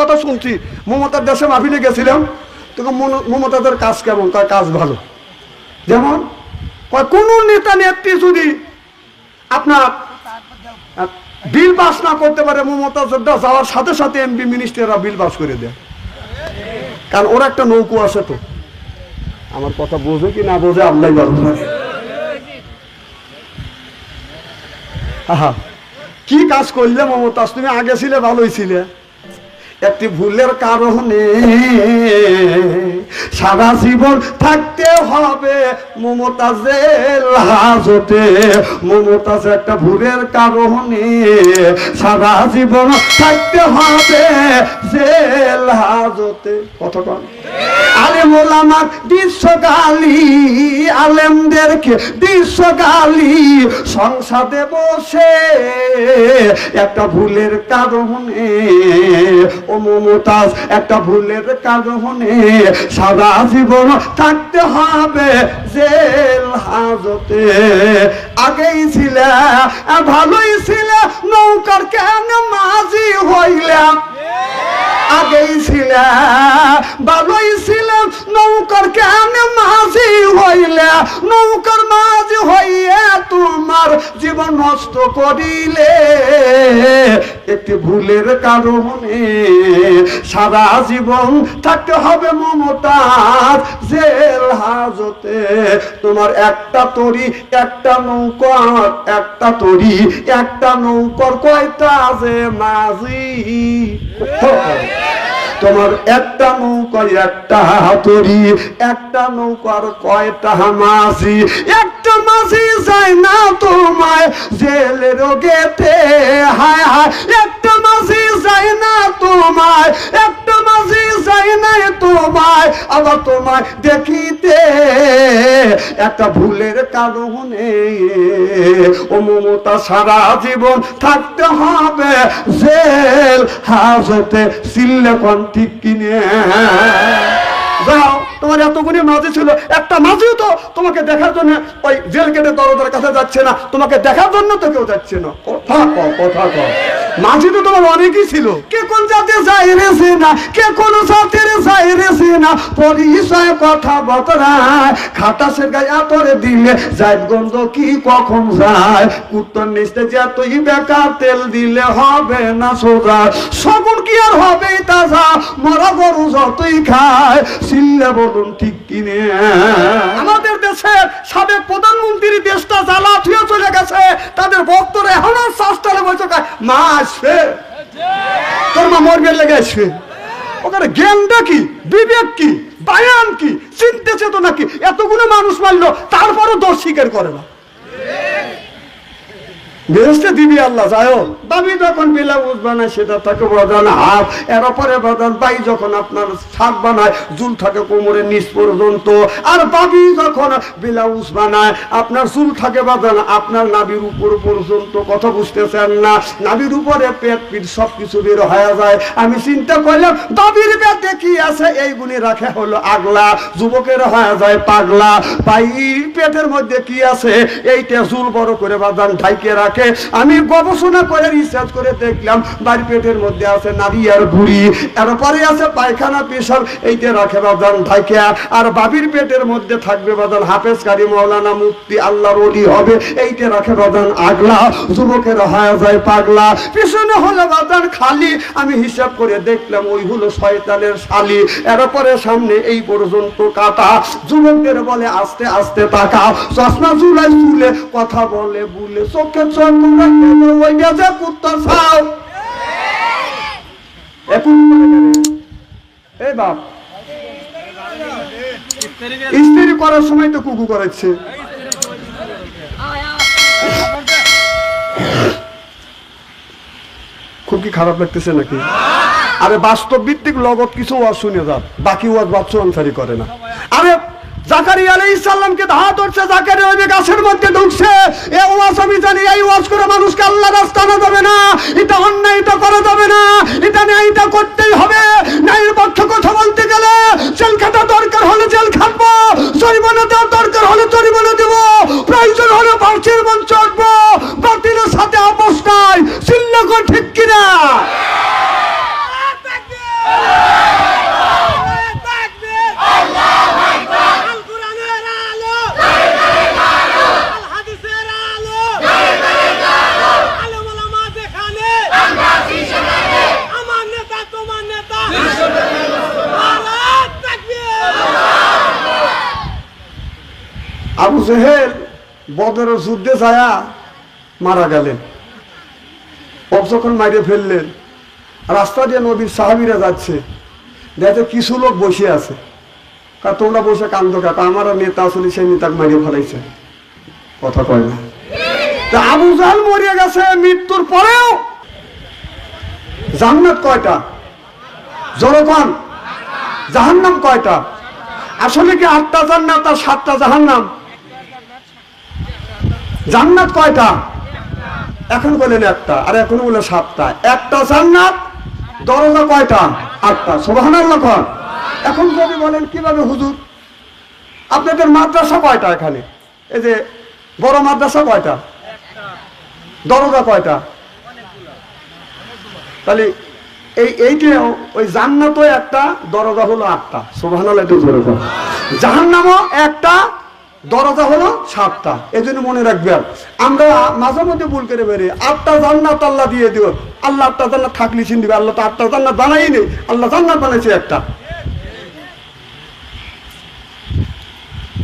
কথা শুনছি, মমতার দেশে মাহফিলে গেছিলাম তখন মমতাদের কাজ কেমন? তার কাজ ভালো। যেমন কোন নেতা নেত্রী যদি আপনার বিল পাস না করতে পারে দেশ যাওয়ার সাথে সাথে এমপি মিনিস্টাররা বিল পাস করে দেয়। কারণ ওরা একটা নৌকো আছে তো। আমার কথা বোঝে কি না বোঝে আল্লাহ ভালো কি কাজ করলে মমতাজ? তুমি আগে ছিলে, ভালোই ছিলে। একটি ভুলের কারণে সারা জীবন থাকতে হবে মমতাজের হাজতে। মমতাজ একটা ভুলের কারণে সারা জীবন থাকতে হবে জেল হাজতে। কতক্ষণ আলেম ওলামার বিশ্বকালী আলেমদেরকে বিশ্বকালী সংসদে বসে একটা ভুলের কারণে, ও মমতাজ, একটা ভুলের কারণে সারা জীবন থাকতে হবে জেল হাজতে। আগেই ছিল ভালোই ছিল, নৌকার কেন মাঝি হইলাম আগেই ছিলা ভালোই ছিলাম নৌকার কেন মাঝি হইলে? নৌকার মা জীবন নষ্ট করিলে একটি ভুলের কারণে সারা জীবন থাকতে হবে মমতার জেল হাজতে। তোমার একটা তরি, একটা নৌকার একটা তরি, একটা নৌকর কয়টা যে মাঝি? তোমার একটা নৌকার একটা হাতুরি একটা নৌকার কয়টা মাঝি? একটা মাঝি যায় না তোমায় জেল গেতে হায় হায়, একটা মাঝি যায় না তোমায়, একটা মাঝি যায় না তোমায়, আবার তোমায় দেখিতে। একটা ভুলের কারণে ও মমতা সারা জীবন থাকতে হবে। জেল, হাজতে সিল্লে কোন। ঠিক কিনে যাও, তোমার এতগুলি মাঝি ছিল, একটা মাঝিও তো তোমাকে দেখার জন্য ওই জেল গেটে দরদার কাছে যাচ্ছে না, তোমাকে দেখার জন্য তো কেউ যাচ্ছে না। কথা কথা কও। মাঝি তো তোমার অনেকই ছিল। কে কোন জাতে যাই রেছে না, কে কোন জাতের যাই রেছে না, পরিচয় কথা বতরায় খাটাসের গায়ে আতরে দিলে যাই গন্ধ কি কখন যায়? কুত্তর নিচে যতই বেকার তেল দিলে হবে না সোজা। সগুন কি আর হবে তাজা? মরা গরু যতই খায় সিল্লে বলুন ঠিক কিনে। আমাদের দেশের সাবেক প্রধানমন্ত্রী দেশটা জ্বালা থুয়ে চলে গেছে। তাদের ভক্তরা এখনও মা আসবে। তোর মা মরবে লেগে আসবে। ওখানে জ্ঞানটা কি? বিবেক কি? বায়ান কি? চিন্তা চেতনা কি? এতগুলো মানুষ মারলো, তারপরও দোষ স্বীকার করে না। বেহেস্তে দিবি আল্লাহ, যাই হোক। দাবি যখন ব্লাউজ বানায় সেটা থাকে বাদান হাফ এর পরে বাদান বাই যখন আপনার শাক বানায়, চুল থাকে কোমরের নিচ পর্যন্ত। আর বাবি যখন ব্লাউজ বানায়, আপনার চুল থাকে বাদান, আপনার নাবির উপর পর্যন্ত কথা বুঝতেছেন না। নাবির উপরে পেট পিট সব কিছু বের হয়ে যায়। আমি চিন্তা করলাম, দাবির পেটে কি আছে? এইগুলি রাখে হলো আগলা। যুবকের হয়ে যায় পাগলা। পাই পেটের মধ্যে কি আছে? এইটা চুল বড় করে বাদান ঢাইকে রাখে। আমি গবেষণা করে রিসার্চ করে দেখলাম, বাড়ি পেটের মধ্যে আছে নারী আর বুড়ি। এরপরে আছে পায়খানা পেশাব, এইটা রাখে বাদান ঢাইকে আর বাবির পেটের মধ্যে থাকবে বাদান হাফেজ কারি মৌলানা মুক্তি আল্লাহর অলি হবে। এইটা রাখে বাদান আগলা, যুবকের হয়ে যায় পাগলা। পিছনে হলো বাদান খালি। আমি হিসাব করে দেখলাম ওই হলো শয়তানের শালি। এরপরে সামনে এই পর্যন্ত কাটা। যুবকদের বলে, আস্তে আস্তে তাকা চশমা চুলাই চুলে কথা বলে, বুলে, চোখে চোখ রাখে না, ওইটা যে কুত্তা ছাও এই বাপ করার সময় তো কুকু করেছে খুব কি খারাপ লাগতেছে নাকি আরে বাস্তব ভিত্তিক লগত কিছু ওয়াজ শুনে যান বাকি ওয়াজ বাচ্চু আনসারি করে না আরে ওই গাছের ঢুকছে। এ আমি জানি, এই করে মানুষকে আল্লাহ রাস্তা না। না। এটা ন্যায়টা করতেই হবে। ন্যায়ের পক্ষে কথা বলতে গেলে জেল খাটা দরকার হলে জেল খাটবো জরিমানা দেওয়ার দরকার হলে জরিমানা দেব প্রয়োজন হলে পার্টির মঞ্চ আঁকবো বাতিলের সাথে আপোষ নাই চিল্লা কর ঠিক কিনা আবু জেহেল বদরের যুদ্ধে ছায়া মারা গেলেন। ও মাইরে ফেললেন, রাস্তা দিয়ে নবীর সাহাবিরা যাচ্ছে। দেখে কিছু লোক বসে আছে। কা, তোমরা বসে কান্দ কাকা আমার নেতা আসলে সেই নেতাকে মারিয়ে ফেলাইছে। কথা কয় না। তা আবু জাহাল মরিয়া গেছে, মৃত্যুর পরেও। জান্নাত কয়টা? জনগণ। জাহান্নাম কয়টা? আসলে কি আটটা জান্নাত আর সাতটা জাহান্নাম? জান্নাত কয়টা? এখন বলেন একটা, আর এখন বলে সাতটা। একটা জান্নাত, দরজা কয়টা? আটটা। সোভানাল্লাহ কর এখন যদি বলেন কীভাবে হুজুর? আপনাদের মাদ্রাসা কয়টা এখানে? এই যে বড় মাদ্রাসা কয়টা? দরজা কয়টা? তাহলে এই এইটা ওই জান্নাতও একটা, দরজা হলো আটটা। সোভানাল্লাহ একটু জাহান্নামও একটা দরজা হলো সাতটা। এই জন্য মনে রাখবেন আমরা মাঝে মধ্যে ভুল করে বেরি আটটা জান্নাত আল্লাহ দিয়ে দিও। আল্লাহ আটটা জান্নাত থাকলে চিন দিবে। আল্লাহ তো আটটা জান্নাত বানাই নেই। আল্লাহ জান্নাত বানাইছে একটা।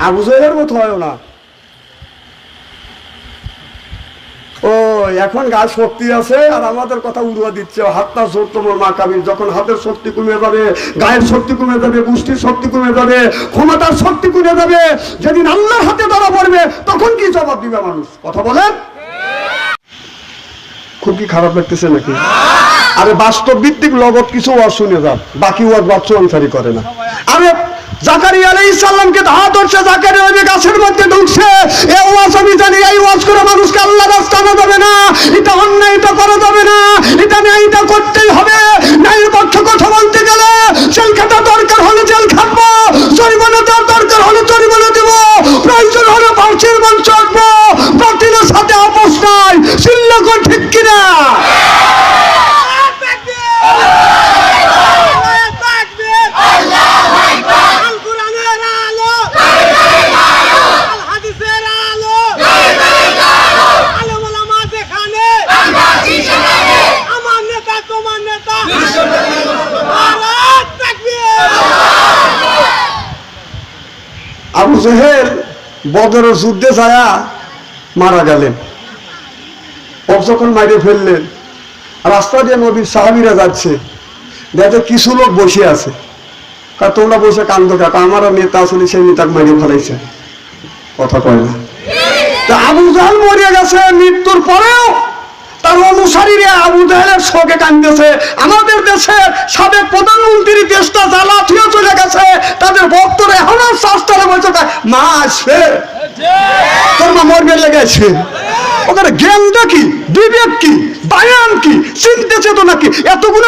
আবু জয়ের মতো হয় না ও এখন গায়ে শক্তি আছে আর আমাদের কথা উড়ুয়া দিচ্ছে। হাতটা জোর তোমার মা কাবির যখন হাতের শক্তি কমে যাবে, গায়ের শক্তি কমে যাবে, গোষ্ঠীর শক্তি কমে যাবে, ক্ষমতার শক্তি কমে যাবে, যেদিন আল্লাহর হাতে ধরা পড়বে, তখন কি জবাব দিবে মানুষ? কথা বলেন। খুব কি খারাপ লাগতেছে নাকি? আরে বাস্তব ভিত্তিক লগত কিছু ওয়াজ শুনে যান বাকি ওয়াজ বাচ্চু আনসারি করে না। আরে জাকারিয়া আলাইহিস সালামকে ধাওয়া ধরছে যে গাছের মধ্যে ঢুকছে, এ ওয়াজ আমি জানি, এই ওয়াজ করে মানুষকে আল্লাহ রাস্তা আনা যাবে না এটা অন্যায় এটা করা যাবে না এটা ন্যায় এটা করতেই হবে ন্যায়ের পক্ষে কথা বলতে গেলে জেল খাটা দরকার হলে জেল খাটবো জরিমানা দেওয়ার দরকার হলে জরিমানা দেবো প্রয়োজন হলে পার্টির মঞ্চ আঁকবো বাতিলের সাথে আপোষ নাই সিল্লকন ঠিক কিনা আবু জেহেল বদরের যুদ্ধে ছায়া মারা গেলেন। ও যখন মাইরে ফেললেন, রাস্তা দিয়ে নবীর সাহাবিরা যাচ্ছে। দেখে কিছু লোক বসে আছে। কা, তোমরা বসে কান্দ কাকা আমারও নেতা আসলে সেই নেতাকে মারিয়ে ফেলাইছে। কথা কয় না। আবু জাহাল মরিয়া গেছে, মৃত্যুর পরেও তার অনুসারীরা আবু জাহেলের শোকে কান্দেছে আমাদের দেশের সাবেক প্রধানমন্ত্রী দেশটা জ্বালাঠিও চলে গেছে। তাদের ভক্তরা এখনও শাস্তারে বলছে মা আসবে। তোর মা লেগেছে ওখানে জ্ঞানটা কি? বিবেক কি? বায়ান কি? চিনতে চেতনা কি? এতগুলো